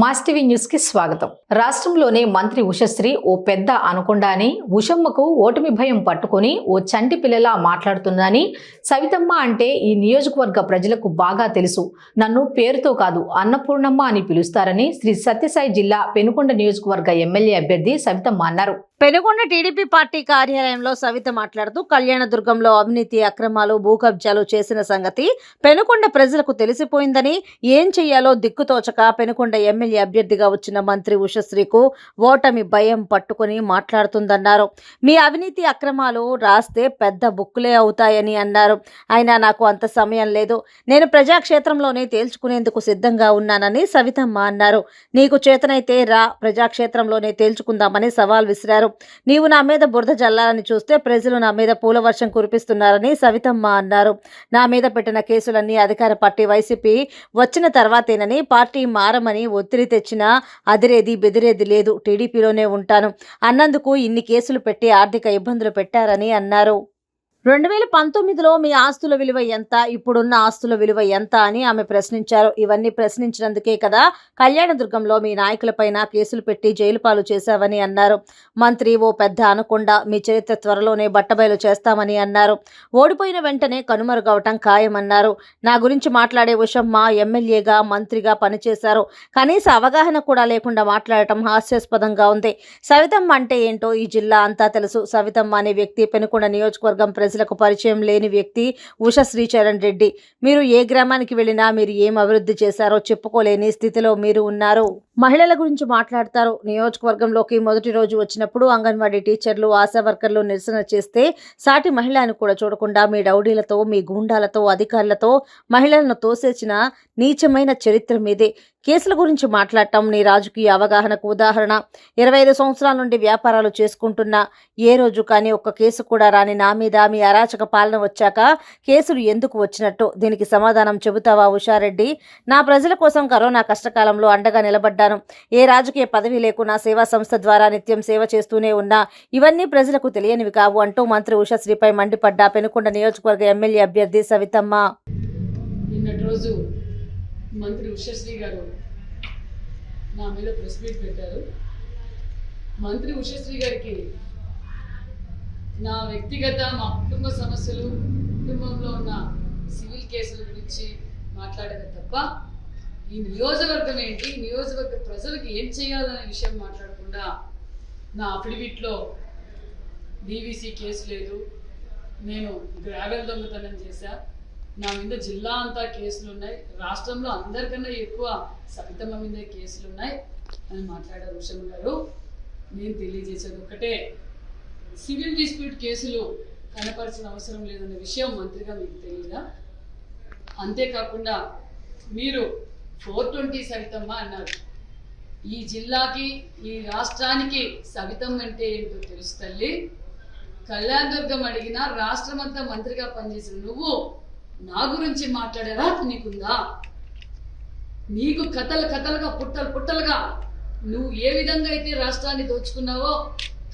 Mass TV న్యూస్కి స్వాగతం. రాష్ట్రంలోనే మంత్రి ఉషశ్రీ ఓ పెద్ద అనుకుండా అని ఉషమ్మకు ఓటమి భయం పట్టుకొని ఓ చంటి పిల్లలా మాట్లాడుతుందని సవితమ్మ అంటే ఈ నియోజకవర్గ ప్రజలకు బాగా తెలుసు. నన్ను పేరుతో కాదు అన్నపూర్ణమ్మ అని పిలుస్తారని శ్రీ సత్యసాయి జిల్లా పెనుకొండ నియోజకవర్గ ఎమ్మెల్యే అభ్యర్థి సవితమ్మ అన్నారు. పెనుగొండ టీడీపీ పార్టీ కార్యాలయంలో సవిత మాట్లాడుతూ కళ్యాణదుర్గంలో అవినీతి అక్రమాలు భూకబ్జాలు చేసిన సంగతి పెనుకొండ ప్రజలకు తెలిసిపోయిందని ఏం చెయ్యాలో దిక్కుతోచక పెనుకొండ ఎమ్మెల్యే అభ్యర్థిగా వచ్చిన మంత్రి ఉషశ్రీకు ఓటమి భయం పట్టుకుని మాట్లాడుతుందన్నారు. మీ అవినీతి అక్రమాలు రాస్తే పెద్ద బుక్కులే అవుతాయని అన్నారు. అయినా నాకు అంత సమయం లేదు. నేను ప్రజాక్షేత్రంలోనే తేల్చుకునేందుకు సిద్ధంగా ఉన్నానని సవితమ్మ అన్నారు. నీకు చేతనైతే రా ప్రజాక్షేత్రంలోనే తేల్చుకుందామని సవాల్ విసిరారు. నీవు నా మీద బురద జల్లాలని చూస్తే ప్రజలు నా మీద పూల వర్షం కురిపిస్తున్నారని సవితమ్మ అన్నారు. నా మీద పెట్టిన కేసులన్నీ అధికార పార్టీ వైసీపీ వచ్చిన తర్వాతేనని పార్టీ మారమని ఒత్తిడి తెచ్చినా అదిరేది బెదిరేది లేదు. టీడీపీలోనే ఉంటాను. అన్నందుకు ఇన్ని కేసులు పెట్టి ఆర్థిక ఇబ్బందులు పెట్టారని అన్నారు. రెండు వేల పంతొమ్మిదిలో మీ ఆస్తుల విలువ ఎంత? ఇప్పుడున్న ఆస్తుల విలువ ఎంత అని ఆమె ప్రశ్నించారు. ఇవన్నీ ప్రశ్నించినందుకే కదా కళ్యాణదుర్గంలో మీ నాయకులపైన కేసులు పెట్టి జైలు పాలు చేశావని అన్నారు. మంత్రి ఓ పెద్ద అనకుండా మీ చరిత్ర త్వరలోనే బట్టబయలు చేస్తామని అన్నారు. ఓడిపోయిన వెంటనే కనుమరుగవటం ఖాయమన్నారు. నా గురించి మాట్లాడే ఉషమ్మ ఎమ్మెల్యేగా మంత్రిగా పనిచేశారు. కనీస అవగాహన కూడా లేకుండా మాట్లాడటం హాస్యాస్పదంగా ఉంది. సవితమ్మ అంటే ఏంటో ఈ జిల్లా అంతా తెలుసు. సవితమ్మ అనే వ్యక్తి పెనుకొండ నియోజకవర్గం ప్రజలకు పరిచయం లేని వ్యక్తి ఉష శ్రీచరణ్ రెడ్డి. మీరు ఏ గ్రామానికి వెళ్ళినా మీరు ఏం అభివృద్ధి చేశారో చెప్పుకోలేని స్థితిలో మీరు ఉన్నారు. మహిళల గురించి మాట్లాడతారు. నియోజకవర్గంలోకి మొదటి రోజు వచ్చినప్పుడు అంగన్వాడీ టీచర్లు ఆశా వర్కర్లు నిరసన చేస్తే సాటి మహిళను కూడా చూడకుండా మీ రౌడీలతో మీ గూండాలతో అధికారులతో మహిళలను తోసేసిన నీచమైన చరిత్ర మీదే. కేసుల గురించి మాట్లాడటం నీ రాజకీయ అవగాహనకు ఉదాహరణ. ఇరవై ఐదు సంవత్సరాల నుండి వ్యాపారాలు చేసుకుంటున్నా ఏ రోజు కానీ ఒక్క కేసు కూడా రాని నా మీద మీ అరాచక పాలన వచ్చాక కేసులు ఎందుకు వచ్చినట్టు? దీనికి సమాధానం చెబుతావా ఉషారెడ్డి? నా ప్రజల కోసం కరోనా కష్టకాలంలో అండగా నిలబడ్డాను. ఏ రాజకీయ పదవి లేకున్నా సేవా సంస్థ ద్వారా నిత్యం సేవ చేస్తూనే ఉన్నా ఇవన్నీ ప్రజలకు తెలియనివి కావు అంటూ మంత్రి ఉషాశ్రీపై మండిపడ్డ పెనుకొండ నియోజకవర్గ ఎమ్మెల్యే అభ్యర్థి సవితమ్మ. నిన్నటి రోజు మంత్రి ఉషశ్రీ గారు నా మీద ప్రెస్ మీట్ పెట్టారు. మంత్రి ఉషశ్రీ గారికి నా వ్యక్తిగత మా కుటుంబ సమస్యలు కుటుంబంలో ఉన్న సివిల్ కేసుల గురించి మాట్లాడేది తప్ప ఈ నియోజకవర్గం ఏంటి నియోజకవర్గ ప్రజలకు ఏం చేయాలనే విషయం మాట్లాడకుండా నా అఫిడవిట్లో డీవీసీ కేసు లేదు నేను గ్రావెల్ దొంగతనం చేశా. నా మీద జిల్లా అంతా కేసులు ఉన్నాయి రాష్ట్రంలో అందరికన్నా ఎక్కువ సవితమ్మ మీద కేసులు ఉన్నాయి అని మాట్లాడారు ఉషమ్మ గారు. నేను తెలియజేసేది ఒకటే సివిల్ డిస్ప్యూట్ కేసులు కనపరచిన అవసరం లేదన్న విషయం మంత్రిగా మీకు తెలియదా? అంతేకాకుండా మీరు ఫోర్ ట్వంటీ సవితమ్మ అన్నారు. ఈ జిల్లాకి ఈ రాష్ట్రానికి సవితమ్మ అంటే ఏంటో తెలుసు తల్లి. కళ్యాణ్ దుర్గం అడిగినా రాష్ట్రం అంతా మంత్రిగా పనిచేసిన నువ్వు నా గురించి మాట్లాడేరా నీకుందా? నీకు కథలు కథలుగా పుట్టలు పుట్టలుగా నువ్వు ఏ విధంగా అయితే రాష్ట్రాన్ని దోచుకున్నావో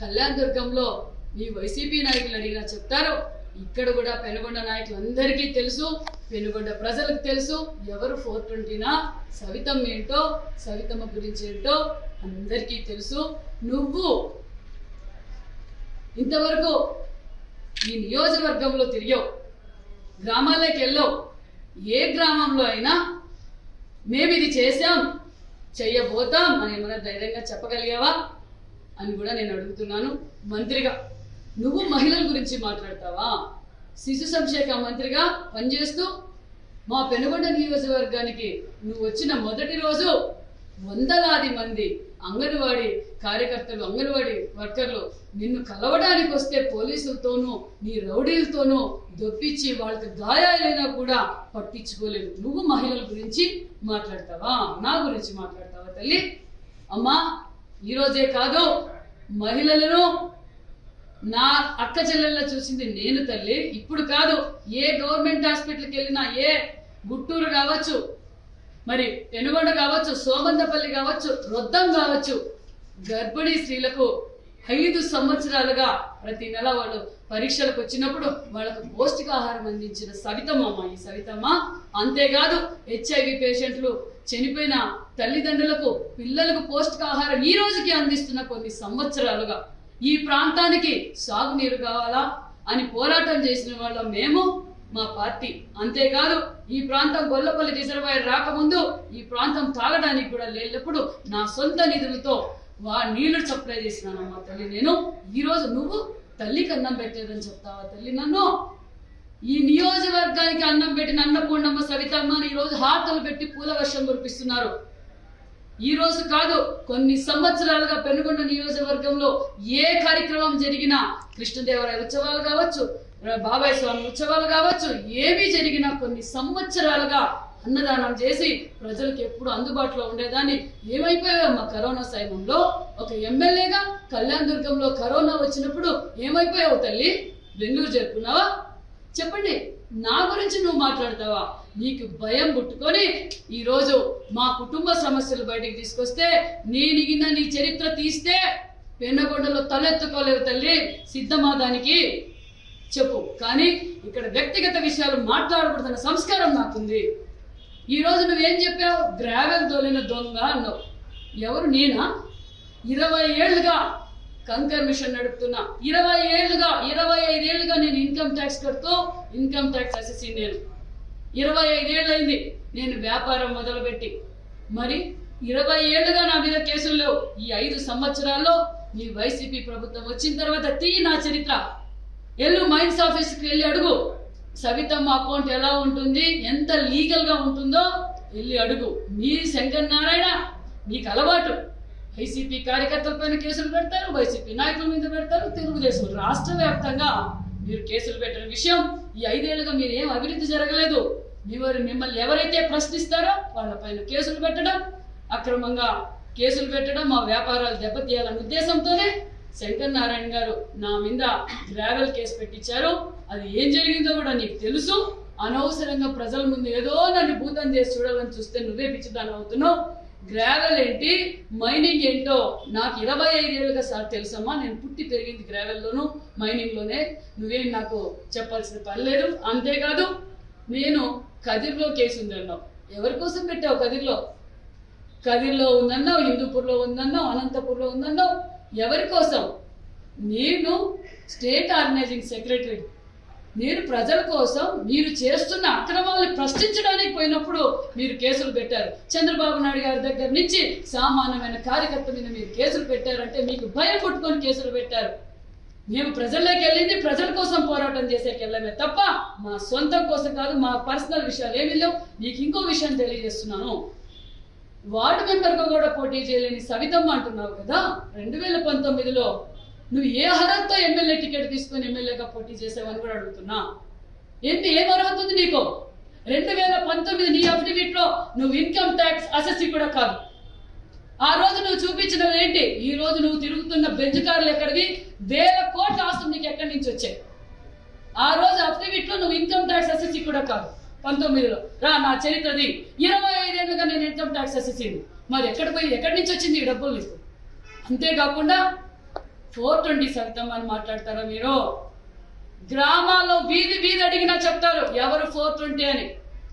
కళ్యాణ్ దుర్గంలో మీ వైసీపీ నాయకులు అడిగినా చెప్తారు. ఇక్కడ కూడా పెనుగొండ నాయకులు అందరికీ తెలుసు పెనుగొండ ప్రజలకు తెలుసు ఎవరు ఫోర్ ట్వంటీనా సవితం ఏంటో సవితమ్మ గురించి ఏంటో అందరికీ తెలుసు. నువ్వు ఇంతవరకు ఈ నియోజకవర్గంలో తిరిగావు. గ్రామాల్లోకి వెళ్ళవు. ఏ గ్రామంలో అయినా మేము ఇది చేసాం చెయ్యబోతాం అని ఏమైనా ధైర్యంగా చెప్పగలిగావా అని కూడా నేను అడుగుతున్నాను మంత్రిగా. నువ్వు మహిళల గురించి మాట్లాడతావా? శిశు సంక్షేమ మంత్రిగా పనిచేస్తూ మా పెనుగొండ నియోజకవర్గానికి నువ్వు వచ్చిన మొదటి రోజు వందలాది మంది అంగన్వాడీ కార్యకర్తలు అంగన్వాడీ వర్కర్లు నిన్ను కలవడానికి వస్తే పోలీసులతోనూ నీ రౌడీలతోనూ దొప్పించి వాళ్ళకి గాయాలైనా కూడా పట్టించుకోలేదు నువ్వు మహిళల గురించి మాట్లాడతావా? నా గురించి మాట్లాడతావా తల్లి? అమ్మా ఈరోజే కాదు మహిళలను నా అక్క చెల్లెల్లో చూసింది నేను తల్లి. ఇప్పుడు కాదు ఏ గవర్నమెంట్ హాస్పిటల్కి వెళ్ళినా ఏ గుట్టూరు కావచ్చు మరి పెనుగొండ కావచ్చు సోమందపల్లి కావచ్చు రొద్దం కావచ్చు గర్భిణీ స్త్రీలకు ఐదు సంవత్సరాలుగా ప్రతి నెల వాళ్ళు పరీక్షలకు వచ్చినప్పుడు వాళ్ళకు పౌష్టికాహారం అందించిన సవితమ్మ ఈ సవితమ్మ అంతేకాదు హెచ్ఐవి పేషెంట్లు చనిపోయిన తల్లిదండ్రులకు పిల్లలకు పౌష్టికాహారం ఈ రోజుకి అందిస్తున్న కొన్ని సంవత్సరాలుగా. ఈ ప్రాంతానికి సాగునీరు కావాలా అని పోరాటం చేసిన వాళ్ళ మేము మా పార్టీ. అంతేకాదు ఈ ప్రాంతం గొల్లపల్లి రిజర్వాయర్ రాకముందు ఈ ప్రాంతం తాగడానికి కూడా లేనప్పుడు నా సొంత నిధులతో వా నీళ్ళు సప్లై చేసినానమ్మా తల్లి. నేను ఈరోజు నువ్వు తల్లికి అన్నం పెట్టేదని చెప్తావా తల్లి నన్ను? ఈ నియోజకవర్గానికి అన్నం పెట్టిన అన్నపూర్ణమ్మ సవితమ్మని ఈ రోజు హాతలు పెట్టి పూల వర్షం కురిపిస్తున్నారు. ఈ రోజు కాదు కొన్ని సంవత్సరాలుగా పెనుగొండ నియోజకవర్గంలో ఏ కార్యక్రమం జరిగినా కృష్ణదేవరాయ ఉత్సవాలు కావచ్చు బాబాయ్ స్వామి ఉత్సవాలు కావచ్చు ఏవి జరిగినా కొన్ని సంవత్సరాలుగా అన్నదానం చేసి ప్రజలకు ఎప్పుడు అందుబాటులో ఉండేదాన్ని. ఏమైపోయావమ్మా కరోనా సమయంలో? ఒక ఎమ్మెల్యేగా కళ్యాణ్ దుర్గంలో కరోనా వచ్చినప్పుడు ఏమైపోయావు తల్లి? బెంగళూరు చేరుకున్నావా? చెప్పండి నా గురించి నువ్వు మాట్లాడతావా? నీకు భయం పుట్టుకొని ఈరోజు మా కుటుంబ సమస్యలు బయటకు తీసుకొస్తే నేనిగిన నీ చరిత్ర తీస్తే పెన్నగొండలో తలెత్తుకోలేవు తల్లి సిద్ధమాదానికి. చెప్పు కానీ ఇక్కడ వ్యక్తిగత విషయాలు మాట్లాడకూడదన్న సంస్కారం నాకుంది. ఈ రోజు నువ్వేం చెప్పావు? గ్రావెల్ తోలిన దొంగ అన్నావు. ఎవరు? నేనా? ఇరవై ఏళ్ళుగా కంకర్ మిషన్ నడుపుతున్నా. ఇరవై ఏళ్ళుగా ఇరవై ఐదేళ్ళుగా నేను ఇన్కమ్ ట్యాక్స్ కడుతూ ఇన్కమ్ ట్యాక్స్ అసెసి నేను. ఇరవై ఐదేళ్ళైంది నేను వ్యాపారం మొదలుపెట్టి. మరి ఇరవై ఏళ్ళుగా నా మీద కేసులు లేవు. ఈ ఐదు సంవత్సరాల్లో మీ వైసీపీ ప్రభుత్వం వచ్చిన తర్వాత తీ నా చరిత్ర. ఎల్లు మైన్స్ ఆఫీస్కి వెళ్ళి అడుగు. సవితమ్మ అకౌంట్ ఎలా ఉంటుంది ఎంత లీగల్గా ఉంటుందో వెళ్ళి అడుగు. మీ శంకర్ నారాయణ మీకు అలవాటు. వైసీపీ కార్యకర్తల పైన కేసులు పెడతారు వైసీపీ నాయకుల మీద పెడతారు తెలుగుదేశం రాష్ట్ర వ్యాప్తంగా మీరు కేసులు పెట్టిన విషయం ఈ ఐదేళ్ళుగా మీరు ఏం అభివృద్ధి జరగలేదు. మీరు మిమ్మల్ని ఎవరైతే ప్రశ్నిస్తారో వాళ్ళ పైన కేసులు పెట్టడం అక్రమంగా కేసులు పెట్టడం మా వ్యాపారాలు దెబ్బతీయాలనే ఉద్దేశంతోనే శంకర్ నారాయణ గారు నా మీద గ్రావెల్ కేసు పెట్టించారు అది ఏం జరిగిందో కూడా నీకు తెలుసు. అనవసరంగా ప్రజల ముందు ఏదో నన్ను భూతం చేసి చూడాలని చూస్తే నువ్వే పిచ్చిదాన్ని అవుతున్నావు. గ్రావెల్ ఏంటి? మైనింగ్ ఏంటో నాకు ఇరవై ఐదేళ్ళుగా సార్ తెలుసమ్మా. నేను పుట్టి పెరిగింది గ్రావెల్లోను మైనింగ్లోనే నువ్వేం నాకు చెప్పాల్సిన పని లేదు. అంతేకాదు నేను కదిర్లో కేసు ఉంది అన్నావు ఎవరి కోసం పెట్టావు కదిర్లో? కదిర్లో ఉందన్నావు హిందూపూర్లో ఉందన్నావు అనంతపూర్లో ఉందన్నావు ఎవరి కోసం? నేను స్టేట్ ఆర్గనైజింగ్ సెక్రటరీ. మీరు ప్రజల కోసం మీరు చేస్తున్న అక్రమాలను ప్రశ్నించడానికి పోయినప్పుడు మీరు కేసులు పెట్టారు. చంద్రబాబు నాయుడు గారి దగ్గర నుంచి సామాన్యమైన కార్యకర్త మీద మీరు కేసులు పెట్టారంటే మీకు భయం పుట్టుకొని కేసులు పెట్టారు. మేము ప్రజల్లోకి వెళ్ళింది ప్రజల కోసం పోరాటం చేసేకి వెళ్ళమే తప్ప మా సొంతం కోసం కాదు మా పర్సనల్ విషయాలు ఏమి లేవు. మీకు ఇంకో విషయం తెలియజేస్తున్నాను. వార్డు మెంబర్గా కూడా పోటీ చేయలేని సవితమ్మ అంటున్నావు కదా? రెండు వేల పంతొమ్మిదిలో నువ్వు ఏ అర్హతతో ఎమ్మెల్యే టికెట్ తీసుకొని ఎమ్మెల్యేగా పోటీ చేసావని కూడా అడుగుతున్నా. ఏంటి ఏం అర్హత ఉంది నీకు? రెండు వేల పంతొమ్మిది నీ అఫిడవిట్లో నువ్వు ఇన్కమ్ ట్యాక్స్ అసెస్సీ కూడా కాదు. ఆ రోజు నువ్వు చూపించినది ఏంటి? ఈ రోజు నువ్వు తిరుగుతున్న బెంచ్ కార్లు ఎక్కడివి? వేల కోట్ల ఆస్తులు నీకు ఎక్కడి నుంచి వచ్చాయి? ఆ రోజు అఫిడవిట్లో నువ్వు ఇన్కమ్ ట్యాక్స్ అసెస్సీ కూడా కాదు. పంతొమ్మిదిలో రా నా చరిత్రది. ఇరవై ఐదేళ్ళుగా నేను ఇన్కమ్ ట్యాక్స్ ఇచ్చింది మరి ఎక్కడ పోయి ఎక్కడి నుంచి వచ్చింది ఈ డబ్బులు నీకు? అంతేకాకుండా ఫోర్ ట్వంటీ సవితం అని మాట్లాడతారా మీరు? గ్రామాల్లో వీధి వీధి అడిగినా చెప్తారు ఎవరు ఫోర్ ట్వంటీ అని?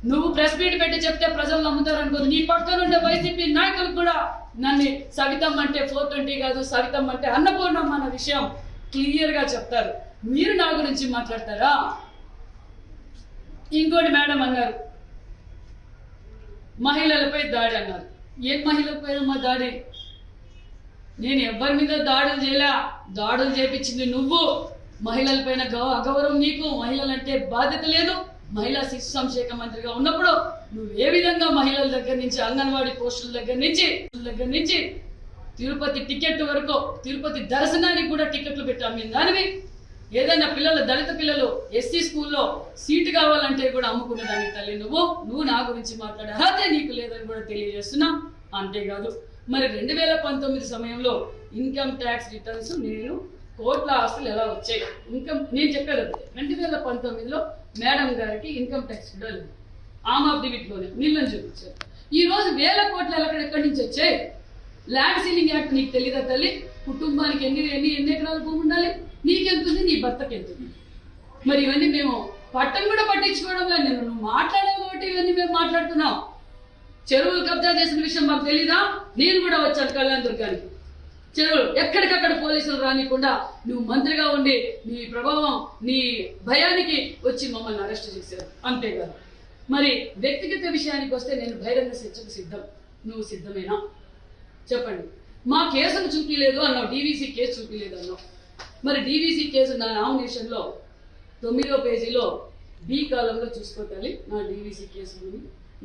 నువ్వు ప్రెస్ మీట్ పెట్టి చెప్తే ప్రజలు నమ్ముతారు అనుకోదు. నీ పక్కన ఉండే వైసీపీ నాయకులు కూడా నన్ను సవితం అంటే ఫోర్ ట్వంటీ కాదు సవితం అంటే అన్నపూర్ణమ్మ అన్న విషయం క్లియర్గా చెప్తారు. మీరు నా గురించి మాట్లాడతారా? ఇంకోటి మేడం అన్నారు. మహిళలపై దాడి అన్నారు. ఏం మహిళలపై మా దాడి? నేను ఎవరి మీద దాడులు చేయలే. దాడులు చేపించింది నువ్వు. మహిళలపైన గౌ అగౌరవం నీకు. మహిళలంటే బాధ్యత లేదు. మహిళా శిశు సంక్షేమ మంత్రిగా ఉన్నప్పుడు నువ్వు ఏ విధంగా మహిళల దగ్గర నుంచి అంగన్వాడీ పోస్టుల దగ్గర నుంచి దగ్గర నుంచి తిరుపతి టికెట్ వరకు తిరుపతి దర్శనానికి కూడా టికెట్లు పెట్టాము మేము దానివి ఏదైనా పిల్లలు దళిత పిల్లలు ఎస్సీ స్కూల్లో సీటు కావాలంటే కూడా అమ్ముకునేదానికి తల్లి నువ్వు. నువ్వు నా గురించి మాట్లాడే అర్హత నీకు లేదని కూడా తెలియజేస్తున్నా. అంతేకాదు మరి రెండు వేల పంతొమ్మిది సమయంలో ఇన్కమ్ ట్యాక్స్ రిటర్న్స్ నేను కోట్ల ఆస్తులు ఎలా వచ్చాయి? ఇన్కమ్ నేను చెప్పాను రెండు వేల పంతొమ్మిదిలో మేడం గారికి ఇన్కమ్ ట్యాక్స్ కూడా లేదు. ఆమ్ ఆఫ్ డివిట్లోనే నీళ్ళని చూపించారు. ఈ రోజు వేల కోట్లు ఎక్కడ ఎక్కడి నుంచి వచ్చాయి? ల్యాండ్ సీలింగ్ యాక్ట్ నీకు తెలియదా తల్లి? కుటుంబానికి ఎన్ని ఎన్ని ఎన్ని ఎకరాల భూమి ఉండాలి? నీకెంతుంది నీ భర్తకి ఎంతుంది మరి ఇవన్నీ మేము పట్టం కూడా పట్టించుకోవడం లేదు. నేను నువ్వు మాట్లాడే కాబట్టి ఇవన్నీ మేము మాట్లాడుతున్నాం. చెరువులు కబ్జా చేసిన విషయం మాకు తెలీదా? నేను కూడా వచ్చాను కళ్యాణ్ దుర్గానికి చెరువులు ఎక్కడికక్కడ పోలీసులు రానికుండా నువ్వు మంత్రిగా ఉండి నీ ప్రభావం నీ భయానికి వచ్చి మమ్మల్ని అరెస్ట్ చేశారు. అంతేకాదు. మరి వ్యక్తిగత విషయానికి వస్తే నేను బహిరంగ చర్చకు సిద్ధం. నువ్వు సిద్ధమేనా? చెప్పండి. మా కేసును చూపించలేదు అన్నావు. డీవీసీ కేసు చూపించలేదు అన్నావు. మరి డీవీసీ కేసు నా నామినేషన్లో తొమ్మిదో పేజీలో బి కాలంలో చూసుకోవాలి నా డీవీసీ కేసులు.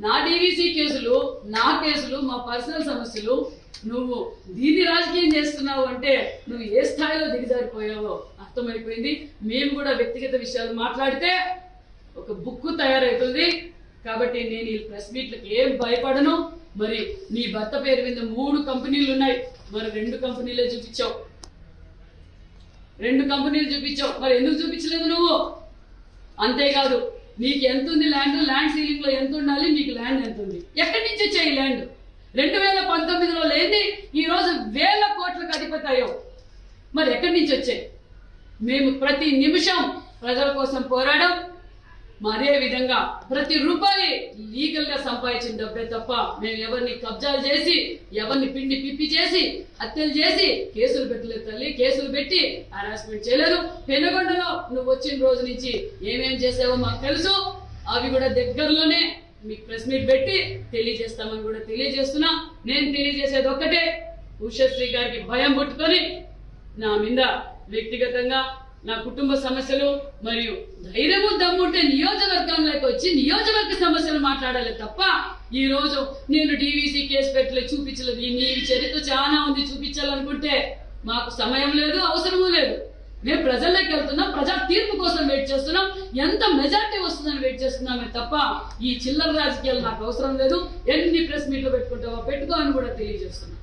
నా డీవీసీ కేసులు నా కేసులు మా పర్సనల్ సమస్యలు నువ్వు దీన్ని రాజకీయం చేస్తున్నావు అంటే నువ్వు ఏ స్థాయిలో దిగజారిపోయావో అర్థమైపోయింది. మేము కూడా వ్యక్తిగత విషయాలు మాట్లాడితే ఒక బుక్ తయారవుతుంది కాబట్టి నేను ఈ ప్రెస్ మీట్లకు ఏం భయపడను. మరి నీ భర్త పేరు మీద మూడు కంపెనీలు ఉన్నాయి. మరి రెండు కంపెనీలే చూపించావు. రెండు కంపెనీలు చూపించావు. మరి ఎందుకు చూపించలేదు నువ్వు? అంతేకాదు నీకు ఎంత ఉంది ల్యాండ్ ల్యాండ్ సీలింగ్లో ఎంత ఉండాలి? నీకు ల్యాండ్ ఎంత ఉంది ఎక్కడి నుంచి వచ్చాయి ల్యాండ్ రెండు వేల పంతొమ్మిదిలో లేని ఈ రోజు వేల కోట్లకు అధిపతాయో మరి ఎక్కడి నుంచి వచ్చాయి? మేము ప్రతి నిమిషం ప్రజల కోసం పోరాడం. అదే విధంగా ప్రతి రూపాయి లీగల్గా సంపాదించిన డబ్బే తప్ప మేము ఎవరిని కబ్జాలు చేసి ఎవరిని పిండి పిప్పి చేసి హత్యలు చేసి కేసులు పెట్టలేదు తల్లి కేసులు పెట్టి హరాస్మెంట్ చేయలేదు పెనుగొండలో నువ్వు వచ్చిన రోజు నుంచి ఏమేం చేసావో మాకు తెలుసు. అవి కూడా దగ్గరలోనే మీకు ప్రెస్ మీట్ పెట్టి తెలియజేస్తామని కూడా తెలియజేస్తున్నా. నేను తెలియజేసేది ఒక్కటే ఉషశ్రీ గారికి భయం పుట్టుకొని నా మీద వ్యక్తిగతంగా నా కుటుంబ సమస్యలు మరియు ధైర్యము దమ్ముంటే నియోజకవర్గంలోకి వచ్చి నియోజకవర్గ సమస్యలు మాట్లాడాలి తప్ప ఈ రోజు నేను డీవీసీ కేసు పెట్టలేదు చూపించలేదు. నీ చరిత్ర చాలా ఉంది చూపించాలనుకుంటే మాకు సమయం లేదు అవసరము లేదు. మేము ప్రజల్లోకి వెళ్తున్నాం ప్రజా తీర్పు కోసం వెయిట్ చేస్తున్నాం. ఎంత మెజార్టీ వస్తుందని వెయిట్ చేస్తున్నామే తప్ప ఈ చిల్లర రాజకీయాలు నాకు అవసరం లేదు. ఎన్ని ప్రెస్ మీట్లు పెట్టుకుంటావో పెట్టుకో అని కూడా తెలియజేస్తున్నాం.